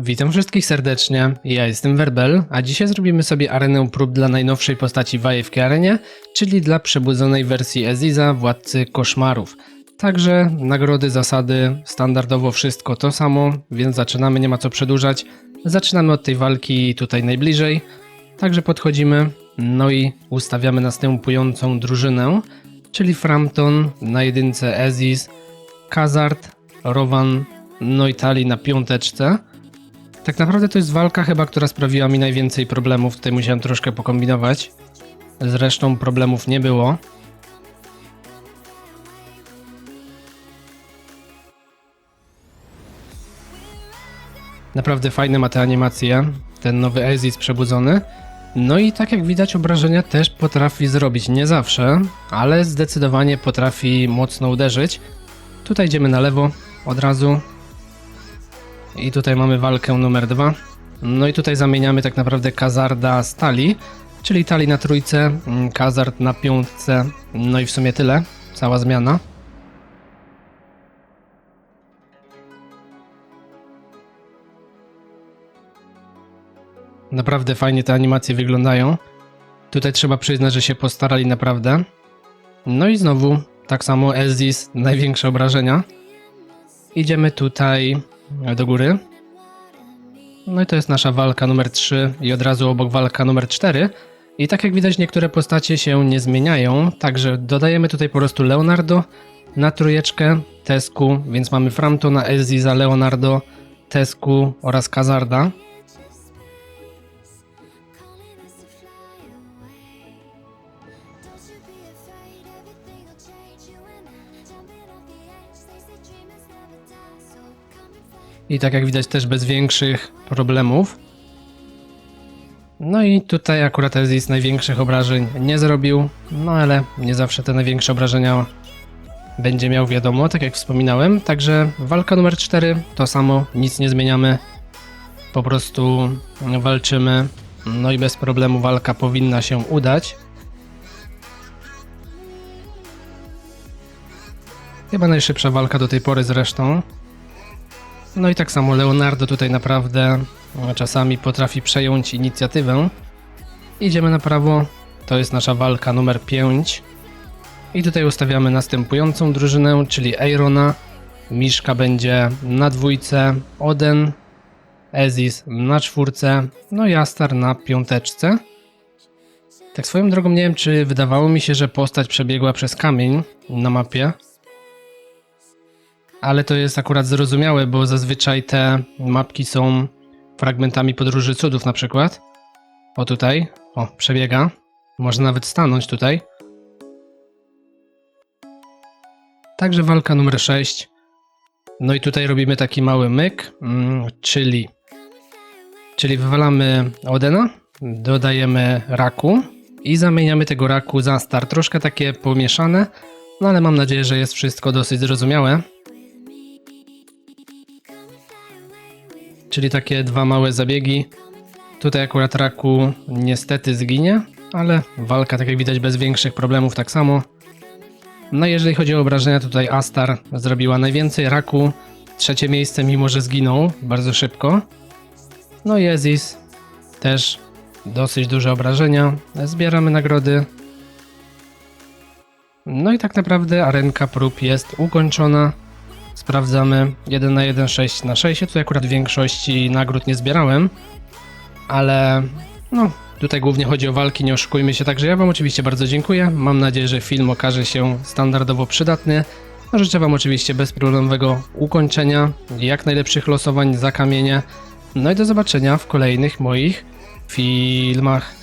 Witam wszystkich serdecznie, ja jestem Werbel, a dzisiaj zrobimy sobie arenę prób dla najnowszej postaci w AFK Arenie, czyli dla przebudzonej wersji Eziza, Władcy Koszmarów. Także nagrody, zasady, standardowo wszystko to samo, więc zaczynamy, nie ma co przedłużać. Zaczynamy od tej walki tutaj najbliżej, także podchodzimy, no i ustawiamy następującą drużynę, czyli Frampton na jedynce Eziz, Kazard, Rowan, no i Tali na piąteczce. Tak naprawdę to jest walka chyba, która sprawiła mi najwięcej problemów. Tutaj musiałem troszkę pokombinować. Zresztą problemów nie było. Naprawdę fajne ma te animacje. Ten nowy Aziz przebudzony. No i tak jak widać obrażenia też potrafi zrobić. Nie zawsze, ale zdecydowanie potrafi mocno uderzyć. Tutaj idziemy na lewo od razu. I tutaj mamy walkę numer dwa. No i tutaj zamieniamy tak naprawdę Kazarda z Tali, czyli Tali na trójce, mm, Kazard na piątce, no i w sumie tyle, cała zmiana. Naprawdę fajnie te animacje wyglądają. Tutaj trzeba przyznać, że się postarali naprawdę. No i znowu, tak samo Ezis, największe obrażenia. Idziemy tutaj do góry. No i to jest nasza walka numer 3 i od razu obok walka numer 4. I tak jak widać niektóre postacie się nie zmieniają, także dodajemy tutaj po prostu Leonardo na trójeczkę, Tesku, więc mamy Framptona, Eziza, Leonardo, Tesku oraz Kazarda. I tak jak widać też bez większych problemów. No i tutaj akurat Ezis największych obrażeń nie zrobił, no ale nie zawsze te największe obrażenia będzie miał wiadomo, tak jak wspominałem. Także walka numer 4 to samo, nic nie zmieniamy. Po prostu walczymy, no i bez problemu walka powinna się udać. Chyba najszybsza walka do tej pory zresztą. No i tak samo Leonardo tutaj naprawdę e, czasami potrafi przejąć inicjatywę. Idziemy na prawo. To jest nasza walka numer 5. I tutaj ustawiamy następującą drużynę, czyli Airona. Miszka będzie na dwójce, Oden, Ezis na czwórce, no i Astar na piąteczce. Tak swoją drogą nie wiem, czy wydawało mi się, że postać przebiegła przez kamień na mapie. Ale to jest akurat zrozumiałe, bo zazwyczaj te mapki są fragmentami podróży cudów na przykład. O tutaj, o przebiega. Można nawet stanąć tutaj. Także walka numer 6. No i tutaj robimy taki mały myk, mm, czyli, czyli wywalamy Odena, dodajemy raku i zamieniamy tego raku za star. Troszkę takie pomieszane, no ale mam nadzieję, że jest wszystko dosyć zrozumiałe. Czyli takie dwa małe zabiegi. Tutaj akurat raku niestety zginie, ale walka, tak jak widać, bez większych problemów tak samo. No jeżeli chodzi o obrażenia, tutaj Astar zrobiła najwięcej raku. Trzecie miejsce, mimo że zginął bardzo szybko. No i Ezis też dosyć duże obrażenia. Zbieramy nagrody. No i tak naprawdę arenka prób jest ukończona. Sprawdzamy 1 na 1, 6 na 6. Ja tutaj akurat większości nagród nie zbierałem, ale no, tutaj głównie chodzi o walki, nie oszukujmy się. Także ja Wam oczywiście bardzo dziękuję. Mam nadzieję, że film okaże się standardowo przydatny. No, życzę Wam oczywiście bezproblemowego ukończenia, jak najlepszych losowań za kamienie. No i do zobaczenia w kolejnych moich filmach.